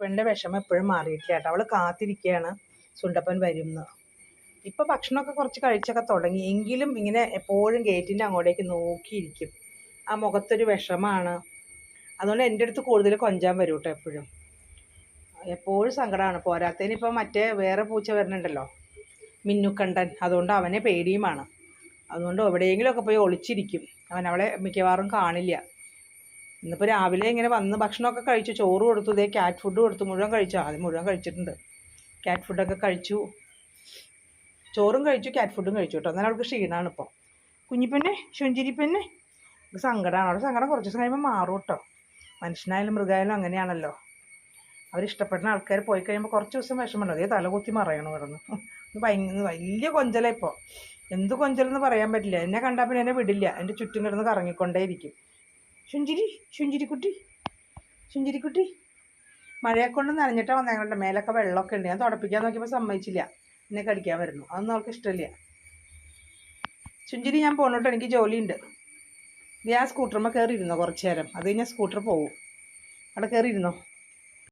സുണ്ടപ്പന്റെ വിഷമം എപ്പോഴും മാറിയിട്ടില്ല കേട്ടോ. അവൾ കാത്തിരിക്കുകയാണ്. സുണ്ടപ്പൻ വരുമെന്ന് ഇപ്പം ഭക്ഷണമൊക്കെ കുറച്ച് കഴിച്ചൊക്കെ തുടങ്ങി. എങ്കിലും ഇങ്ങനെ എപ്പോഴും ഗേറ്റിന്റെ അങ്ങോട്ടേക്ക് നോക്കിയിരിക്കും. ആ മുഖത്തൊരു വിഷമാണ്. അതുകൊണ്ട് എന്റെ അടുത്ത് കൂടുതൽ കൊഞ്ചാൻ വരും കേട്ടോ എപ്പോഴും. എപ്പോഴും സങ്കടമാണ്. പോരാത്തതിന് ഇപ്പം മറ്റേ വേറെ പൂച്ച വരുന്നുണ്ടല്ലോ. മിന്നുക്കണ്ടൻ. അതുകൊണ്ട് അവനെ പേടിയുമാണ്. അതുകൊണ്ട് എവിടെയെങ്കിലുമൊക്കെ പോയി ഒളിച്ചിരിക്കും. അവൻ അവളെ മിക്കവാറും കാണില്ല. ഇന്നിപ്പോൾ രാവിലെ ഇങ്ങനെ വന്ന് ഭക്ഷണമൊക്കെ കഴിച്ചു ചോറ് കൊടുത്തു ഇതേ ക്യാറ്റ് ഫുഡ് കൊടുത്തു മുഴുവൻ കഴിച്ചു. ആദ്യം മുഴുവൻ കഴിച്ചിട്ടുണ്ട്. ക്യാറ്റ് ഫുഡൊക്കെ കഴിച്ചു. ചോറും കഴിച്ചു ക്യാറ്റ് ഫുഡും കഴിച്ചു കേട്ടോ. എന്നാലും അവൾക്ക് ക്ഷീണമാണ് ഇപ്പോൾ കുഞ്ഞിപ്പെന്നെ ശുഞ്ചിരിപ്പെന്നെ സങ്കടമാണ് അവിടെ സങ്കടം കുറച്ച് ദിവസം കഴിയുമ്പോൾ മാറും കേട്ടോ. മനുഷ്യനായാലും മൃഗമായാലും അങ്ങനെയാണല്ലോ. അവരിഷ്ടപ്പെടുന്ന ആൾക്കാർ പോയി കഴിയുമ്പോൾ കുറച്ച് ദിവസം വിഷമമുണ്ട്. അതേ തലകുത്തി മറയണം കിടന്ന്. ഭയങ്കര വലിയ കൊഞ്ചല ഇപ്പോൾ എന്ത് കൊഞ്ചലെന്ന് പറയാൻ പറ്റില്ല. എന്നെ കണ്ടാൽ പിന്നെ എന്നെ വിടില്ല. എന്റെ ചുറ്റും കിടന്ന് കറങ്ങിക്കൊണ്ടേയിരിക്കും. ശുഞ്ചിരി ശുഞ്ചിരിക്കുട്ടി ശുഞ്ചിരിക്കുട്ടി മഴയെ കൊണ്ട് നനഞ്ഞിട്ടാണ് വന്നേങ്ങളുടെ മേലൊക്കെ വെള്ളമൊക്കെ ഉണ്ട്. ഞാൻ തുടപ്പിക്കാൻ നോക്കിയപ്പോൾ സമ്മതിച്ചില്ല. എന്നെ കടിക്കാൻ വരുന്നു. അതൊന്നും അവൾക്ക് ഇഷ്ടമില്ല. ശുഞ്ചിരി ഞാൻ പോകണോട്ടോ എനിക്ക് ജോലിയുണ്ട്. ഇത് ഞാൻ സ്കൂട്ടറുമ്പോൾ കയറി ഇരുന്നോ കുറച്ച് നേരം? അത് കഴിഞ്ഞാൽ സ്കൂട്ടർ പോവും. അവിടെ കയറി ഇരുന്നോ